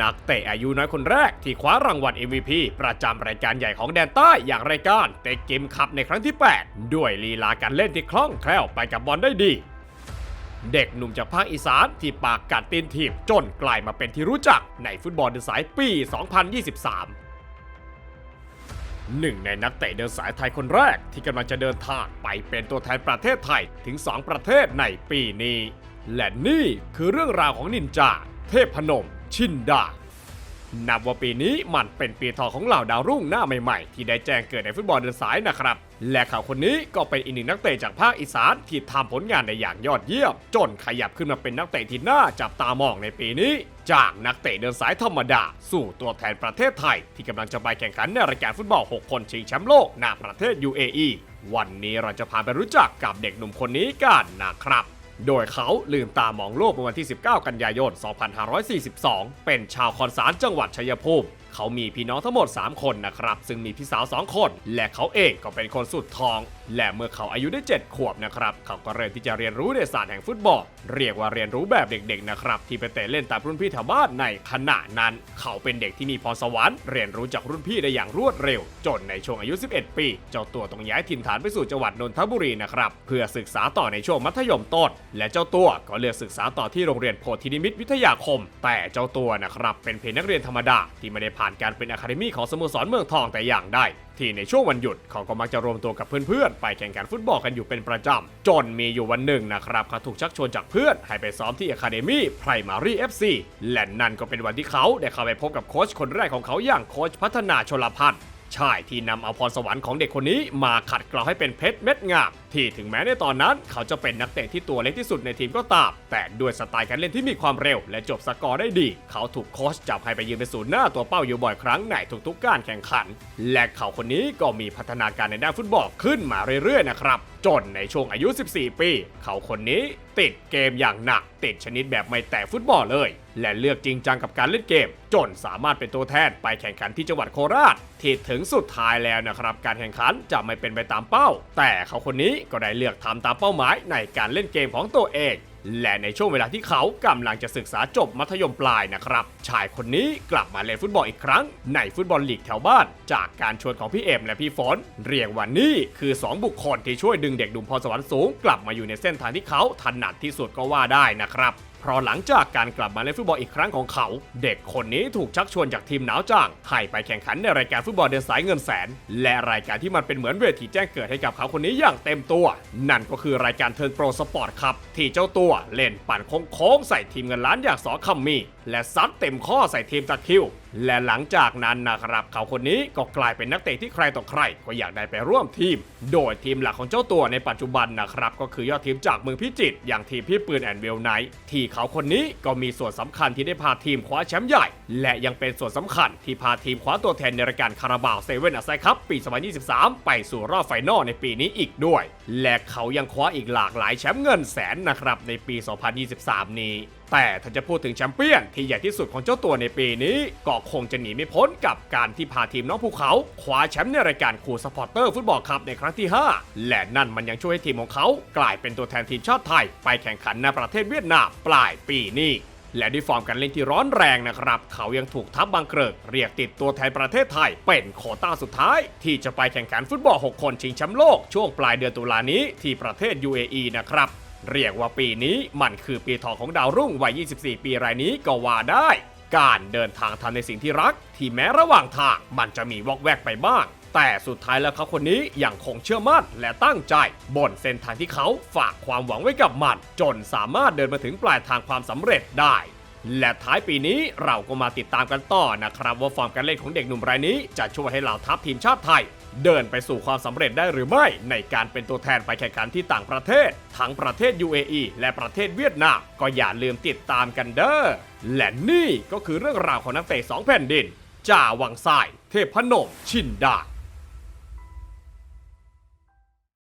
นักเตะอายุน้อยคนแรกที่คว้ารางวัล MVP ประจำรายการใหญ่ของแดนใต้อย่างรายการเตะเกมคัพในครั้งที่ 8 ด้วยลีลาการเล่นที่คล่องแคล่วไปกับบอลได้ดี เด็กหนุ่มจากภาคอีสานที่ปากกัดตีนถีบจนกลายมาเป็นที่รู้จักในฟุตบอลเดินสายปี 2023หนึ่งในนักเตะเดินสายไทยคนแรกที่กำลังจะเดินทางไปเป็นตัวแทนประเทศไทยถึง 2 ประเทศในปีนี้ และนี่คือเรื่องราวของนินจา เทพพนม ชินดา นับว่าปีนี้มันเป็นปีทองของเหล่าดาวรุ่งหน้าใหม่ๆ ที่ได้แจ้งเกิดในฟุตบอลเดินสายนะครับ และเขาคนนี้ก็เป็นอีกหนึ่งนักเตะจากภาคอีสานที่ทำผลงานได้อย่างยอดเยี่ยม จนขยับขึ้นมาเป็นนักเตะที่น่าจับตามองในปีนี้ จากนักเตะเดินสายธรรมดา สู่ตัวแทนประเทศไทย ที่กำลังจะไปแข่งขันในรายการฟุตบอล 6 คนชิงแชมป์โลกณประเทศ UAE วันนี้เราจะพาไปรู้จักกับเด็กหนุ่มคนนี้กันนะครับ โดยเขาลืมตามองโลกเมื่อวันที่ 19 กันยายน 2542 เป็นชาวคอนสารจังหวัดชัยภูมิเขามีพี่น้องทั้งหมด 3 คนนะครับ ซึ่งมีพี่สาว 2 คน และเขาเองก็เป็นคนสุดท้อง และเมื่อเขาอายุได้ 7 ขวบนะครับ เขาก็เริ่มที่จะเรียนรู้ในศาสตร์แห่งฟุตบอล เรียกว่าเรียนรู้แบบเด็กๆนะครับ ที่ไปเตะเล่นตามรุ่นพี่แถวบ้านในขณะนั้น เขาเป็นเด็กที่มีพรสวรรค์เรียนรู้จากรุ่นพี่ได้อย่างรวดเร็ว จนในช่วงอายุ 11 ปี เจ้าตัวต้องย้ายถิ่นฐานไปสู่จังหวัดนนทบุรีนะครับเพื่อศึกษาต่อในช่วงมัธยมต้นและเจ้าตัวก็เลือกศึกษาต่อที่โรงเรียนโพธินิมิตวิทยาคม แต่เจ้าตัวนะครับเป็นเพียงนักเรียนธรรมดาที่ไม่ได้ผ่านการเป็นอะคาเดมี่ของสโมสรเมืองทองแต่อย่างใดที่ในช่วงวันหยุดเขาก็มักจะรวมตัวกับเพื่อนๆ ไปแข่งขันฟุตบอลกันอยู่เป็นประจำ จนมีอยู่วันหนึ่งนะครับเขาถูกชักชวนจากเพื่อน ให้ไปซ้อมที่อะคาเดมี่ไพรมารีเอฟซีและนั่นก็เป็นวันที่เขาได้เข้าไปพบกับโค้ชคนแรกของเขาอย่างโค้ชพัฒนาชลพัน ใช่ที่นำเอาพรสวรรค์ของเด็กคนนี้มาขัดเกลาให้เป็นเพชรเม็ดงามที่ถึงแม้ในตอนนั้น เขาจะเป็นนักเตะที่ตัวเล็กที่สุดในทีมก็ตามแต่ด้วยสไตล์การเล่นที่มีความเร็ว และจบสกอร์ได้ดี เขาถูกโค้ชจับให้ไปยืนเป็นศูนย์หน้าตัวเป้าอยู่บ่อยครั้งในทุกๆการแข่งขัน และเขาคนนี้ก็มีพัฒนาการในด้านฟุตบอลขึ้นมาเรื่อยๆนะครับ จนในช่วงอายุ 14 ปี เขาคนนี้ติดเกมอย่างหนัก ติดชนิดแบบไม่แต่ฟุตบอลเลย และเลือกจริงจังกับการเล่นเกม จนสามารถเป็นตัวแทนไปแข่งขันที่จังหวัดโคราช ที่ถึงสุดท้ายแล้วนะครับ การแข่งขันจะไม่เป็นไปตามเป้า แต่เขาคนนี้ก็ได้เลือกทำตามเป้าหมายในการเล่นเกมของตัวเอง และในช่วงเวลาที่เขากำลังจะศึกษาจบมัธยมปลายนะครับ ชายคนนี้กลับมาเล่นฟุตบอลอีกครั้ง ในฟุตบอลลีกแถวบ้าน จากการชวนของพี่เอ็มและพี่ฝนเรียกว่านี่คือ 2 บุคคลที่ช่วยดึงเด็กดุมพรสวรรค์สูง กลับมาอยู่ในเส้นทางที่เขาถนัดที่สุดก็ว่าได้นะครับ เพราะหลังจากการกลับมาเล่นฟุตบอลอีกครั้งของเขา เด็กคนนี้ถูกชักชวนจากทีมหนาวจ้างให้ไปแข่งขันในรายการฟุตบอลเดินสายเงินแสน และรายการที่มันเป็นเหมือนเวทีแจ้งเกิดให้กับเขาคนนี้อย่างเต็มตัว นั่นก็คือรายการเทิร์นโปรสปอร์ตครับที่เจ้าตัวเล่นปั่นโค้งๆใส่ทีมเงินล้านอย่างสอคัมมีและซัดเต็มข้อใส่ทีมตะคิวและหลังจากนั้นนะครับเขาคนนี้ก็กลายเป็นนักเตะที่ใครต่อใคร ก็อยากได้ไปร่วมทีม โดยทีมหลักของเจ้าตัวในปัจจุบันนะครับ ก็คือยอดทีมจากเมืองพิจิตรอย่างทีมพี่ปืนแอนด์เวลไนท์ที่เขาคนนี้ก็มีส่วนสำคัญที่ได้พาทีมคว้าแชมป์ใหญ่ และยังเป็นส่วนสำคัญที่พาทีมคว้าตัวแทนในรายการคาราบาวเซเว่นอาไซคัพปี 2023 ไปสู่รอบไฟนอลในปีนี้อีกด้วย และเขายังคว้าอีกหลากหลายแชมป์เงินแสนนะครับในปี 2023 นี้ แต่ถ้าจะพูดถึงแชมเปี้ยนที่ใหญ่ที่สุดของเจ้าตัวในปีนี้ ก็คงจะหนีไม่พ้นกับการที่พาทีมน้องภูเขาคว้าแชมป์ในรายการคูสปอร์เตอร์ฟุตบอลคัพในครั้งที่ 5 และนั่นมันยังช่วยให้ทีมของเขา กลายเป็นตัวแทนทีมชาติไทย ไปแข่งขันในประเทศเวียดนามปลายปีนี้และด้วยฟอร์มการเล่นที่ร้อนแรงนะครับ เขายังถูกทัพบางเกริกเรียกติดตัวแทนประเทศไทย เป็นโคต้าสุดท้าย ที่จะไปแข่งขันฟุตบอล 6 คนชิงแชมป์โลกช่วงปลายเดือนตุลานี้ที่ประเทศ UAE นะครับ เรียกว่าปีนี้มันคือปีทองของดาวรุ่งวัย 24 ปีรายนี้ก็ว่าได้ การเดินทางทำในสิ่งที่รัก ที่แม้ระหว่างทางมันจะมีวอกแวกไปบ้าง แต่สุดท้ายแล้วเขาคนนี้ยังคงเชื่อมั่นและตั้งใจ บนเส้นทางที่เขาฝากความหวังไว้กับมัน จนสามารถเดินมาถึงปลายทางความสำเร็จได้และท้ายปีนี้เราก็มาติดตามกันต่อนะครับ ว่าฟอร์มการเล่นของเด็กหนุ่มรายนี้จะช่วยให้เหล่าทัพทีมชาติไทย เดินไปสู่ความสำเร็จได้หรือไม่ ในการเป็นตัวแทนไปแข่งขันที่ต่างประเทศ ทั้งประเทศ UAE และประเทศเวียดนาม ก็อย่าลืมติดตามกันเด้อและนี่ก็คือเรื่องราวของนักเตะสองแผ่นดินจ่าวังทราย เทพพนม ชินดา